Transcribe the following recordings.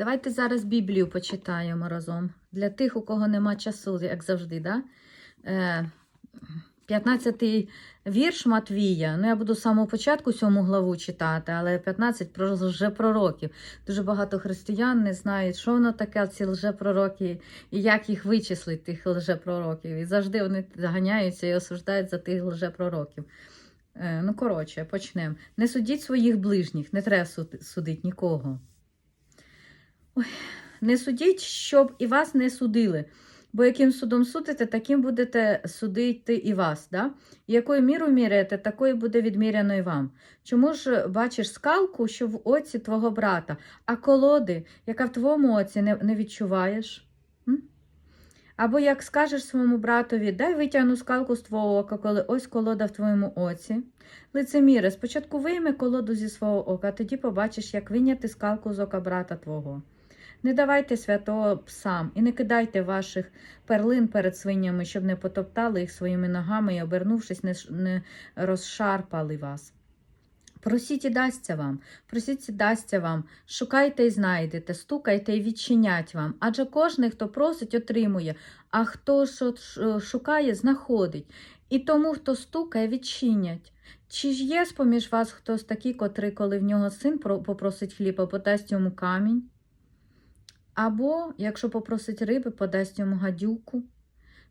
Давайте зараз Біблію почитаємо разом. Для тих, у кого нема часу, як завжди. Да? Е, 15-й вірш Матвія. Ну, я буду з самого початку сьому главу читати, але 15 про лжепророків. Дуже багато християн не знають, що воно таке, ці лжепророки, і як їх вичислити, тих лжепророків. І завжди вони ганяються і осуждають за тих лжепророків. Е, ну, коротше, почнемо. Не судіть своїх ближніх, не треба суд- судити нікого. Ой, не судіть, щоб і вас не судили. Бо яким судом судите, таким будете судити і вас. Да? Якою мірою міряєте, такою буде відміряно і вам. Чому ж бачиш скалку, що в оці твого брата, а колоди, яка в твоєму оці, не, не відчуваєш? М? Або як скажеш своєму братові, дай витягну скалку з твого ока, коли ось колода в твоєму оці. Лицеміре, спочатку вийми колоду зі свого ока, а тоді побачиш, як виняти скалку з ока брата твого. Не давайте святого псам і не кидайте ваших перлин перед свинями, щоб не потоптали їх своїми ногами і, обернувшись, не, розшарпали вас. Просіть і дасться вам, просіть і дасться вам, шукайте і знайдете, стукайте і відчинять вам. Адже кожен, хто просить, отримує, а хто шукає, знаходить. І тому, хто стукає, відчинять. Чи ж є з-поміж вас хтось такий, котрий, коли в нього син попросить хліба, подасть йому камінь? Або, якщо попросить риби, подасть йому гадюку.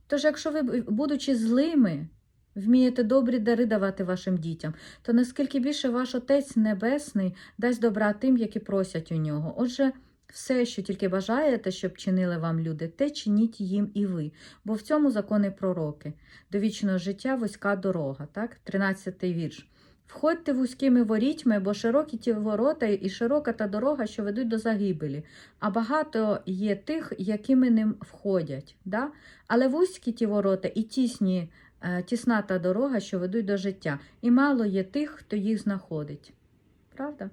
Тож, якщо ви, будучи злими, вмієте добрі дари давати вашим дітям, то наскільки більше ваш Отець Небесний дасть добра тим, які просять у нього. Отже, все, що тільки бажаєте, щоб чинили вам люди, те чиніть їм і ви, бо в цьому закони пророки. До вічного життя вузька дорога, так? 13 вірш. Входьте вузькими ворітьми, бо широкі ті ворота і широка та дорога, що ведуть до загибелі, а багато є тих, якими ним входять. Да? Але вузькі ті ворота і тісні, е, тісна та дорога, що ведуть до життя, і мало є тих, хто їх знаходить. Правда?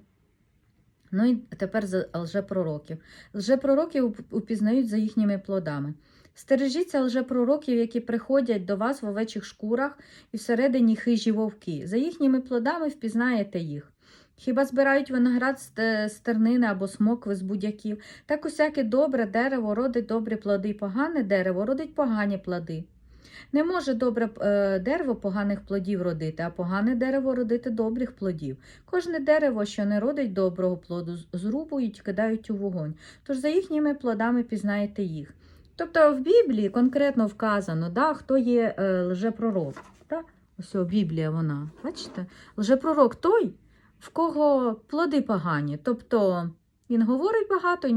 Ну і тепер за лжепророків. Лжепророків упізнають за їхніми плодами. Стережіться лжепророків, які приходять до вас в овечих шкурах і всередині хижі вовки. За їхніми плодами впізнаєте їх. Хіба збирають виноград з те- тернини або смокви з будяків, так усяке добре дерево родить добрі плоди, погане дерево родить погані плоди. Не може добре е, дерево поганих плодів родити, а погане дерево родити добрих плодів. Кожне дерево, що не родить доброго плоду, зрубують, кидають у вогонь. Тож за їхніми плодами пізнаєте їх. Тобто в Біблії конкретно вказано, да, хто є е, лжепророк. Да? Ось Біблія вона. Бачите? Лжепророк той, в кого плоди погані. Тобто він говорить багато і